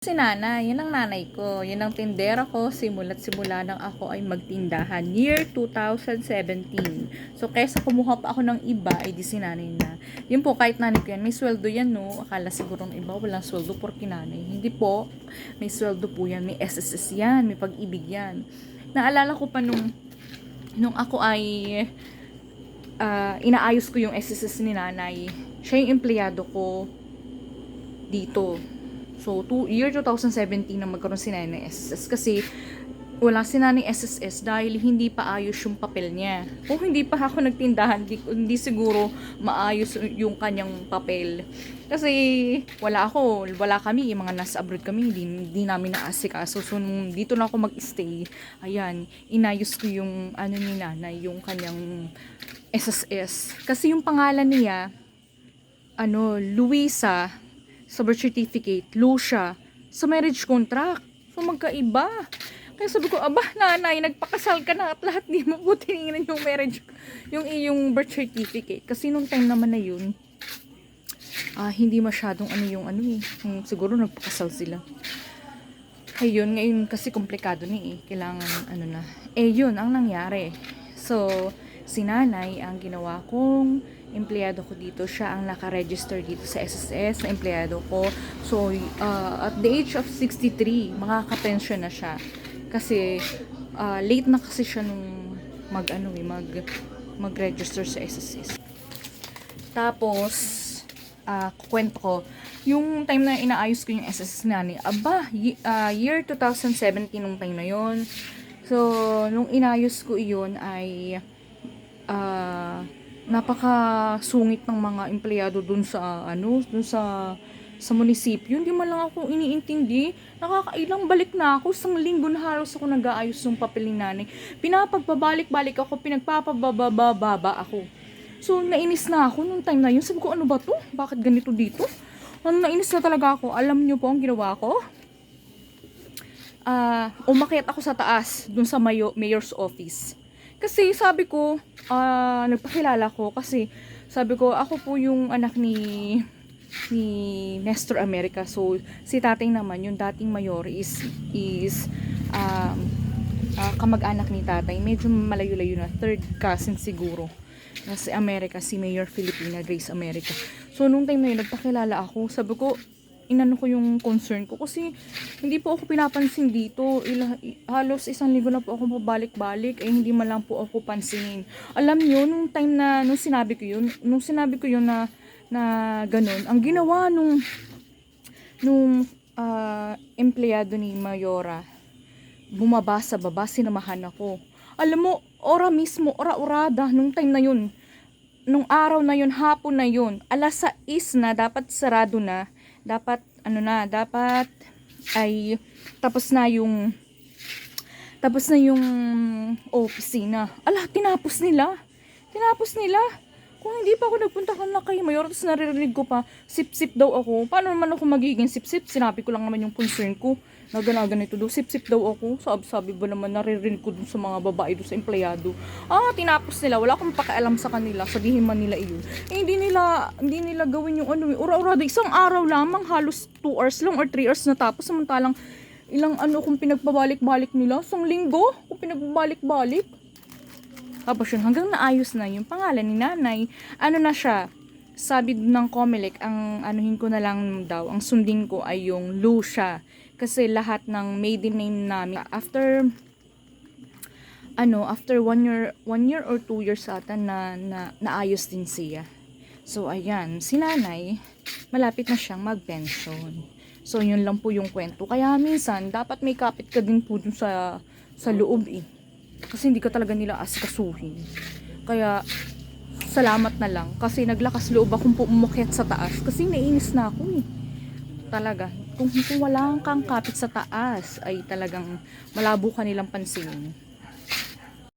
Si nanay, yan ang nanay ko. Yan ang tindera ko simula't simula nang ako ay magtindahan. Year 2017. So, kesa kumuha pa ako ng iba, ay di si nanay na. Yun po, kahit nanay ko yan, may sweldo yan, no? Akala siguro ng iba, walang sweldo porki nanay. Hindi po, may sweldo po yan. May SSS yan, may pag-ibig yan. Naalala ko pa nung, nung ako ay ah, inaayos ko yung SSS ni nanay. Siya yung empleyado ko dito. So, two, year 2017 na magkaroon si nanay SSS kasi wala si nanay SSS dahil hindi pa ayos yung papel niya. Kung hindi pa ako nagtindahan, hindi, hindi siguro maayos yung kanyang papel. Kasi wala ako, wala kami, yung mga nasa abroad kami, hindi, hindi namin naasikaso. So, nung dito na ako mag-stay, ayan, inayos ko yung ano ni nanay, yung kanyang SSS. Kasi yung pangalan niya, ano, Luisa, sa birth certificate, Lucia, sa marriage contract. So, magkaiba. Kaya sabi ko, aba, nanay, nagpakasal ka na at lahat di mo po tinignan yung marriage, yung iyong birth certificate. Kasi nung time naman na yun, ah, hindi masyadong ano yung ano eh. Yung siguro nagpakasal sila. Ayun, ngayon kasi komplikado ni eh. Kailangan ano na. Eh yun, ang nangyari. So, si nanay ang ginawa kong empleyado ko dito. Siya ang nakaregister dito sa SSS na empleyado ko. So, uh, at the age of 63, makaka-pension na siya. Kasi, uh, late na kasi siya nung mag, ano eh, mag, mag-register sa SSS. Tapos, ah kwento ko, yung time na inaayos ko yung SSS nani, aba, ah, year 2017 nung time na yon So, nung inayos ko iyon ay ah napaka sungit ng mga empleyado dun sa ano, dun sa sa munisipyo, hindi man lang ako iniintindi. Nakakailang balik na ako. Isang linggo na halos ako nag-aayos ng papel ni nanay. Pinapagbabalik-balik ako, pinagpapabababa ako. So, nainis na ako nung time na yun. Sabi ko, ano ba to? Bakit ganito dito? Ano, nainis na talaga ako. Alam niyo po ang ginawa ko? Ah, umakyat ako sa taas, dun sa mayo, mayor's office. Kasi sabi ko, ah, nagpakilala ko kasi sabi ko, ako po yung anak ni ni Nestor America. So, si tatay naman, yung dating mayor is is um, ah, kamag-anak ni tatay. Medyo malayo-layo na. Third cousin siguro. Na si America, si Mayor Filipina, Grace America. So, nung time na yun, nagpakilala ako. Sabi ko, inano ko yung concern ko kasi hindi po ako pinapansin dito. Ila, halos isang linggo na po ako pabalik-balik eh hindi man lang po ako pansinin. Alam niyo nung time na nung sinabi ko yun, nung sinabi ko yun na na ganun, ang ginawa nung nung ah, empleyado ni Mayora bumaba sa baba, sinamahan ako. Alam mo, ora mismo, ora-orada, nung time na yun, nung araw na yun, hapon na yun, alas 6 na, dapat sarado na, dapat, ano na, dapat ay tapos na yung tapos na yung opisina. Ala, tinapos nila. Tinapos nila. Kung hindi pa ako nagpunta ka na kay Mayor, tapos naririnig ko pa, sip-sip daw ako. Paano naman ako magiging sip-sip? Sinabi ko lang naman yung concern ko. Na ganaganito daw, sip-sip daw ako. Sabi-sabi ba naman naririnig ko dun sa mga babae dun sa empleyado. Ah, tinapos nila. Wala akong pakialam sa kanila. Sabihin man nila iyon. Eh, hindi nila, hindi nila gawin yung ano, ura-ura. Isang araw lamang, halos 2 hours lang or 3 hours na tapos. Samantalang, ilang ano kung pinagbabalik-balik nila. Isang linggo kung pinagbabalik-balik. Tapos yun, hanggang naayos na yung pangalan ni nanay. Ano na siya, sabi ng Comelec, ang anuhin ko na lang daw, ang sundin ko ay yung Lucia. Kasi lahat ng maiden name namin, after, ano, after one year, one year or two years ata na, na naayos din siya. So, ayan, si nanay, malapit na siyang mag-pension. So, yun lang po yung kwento. Kaya minsan, dapat may kapit ka din po dun sa, sa loob eh. Kasi hindi ka talaga nila asikasuhin. Kaya, salamat na lang. Kasi naglakas loob akong pumukyat sa taas. Kasi nainis na ako eh. Talaga. Kung, kung wala kang kapit sa taas, ay talagang malabo ka nilang pansinin.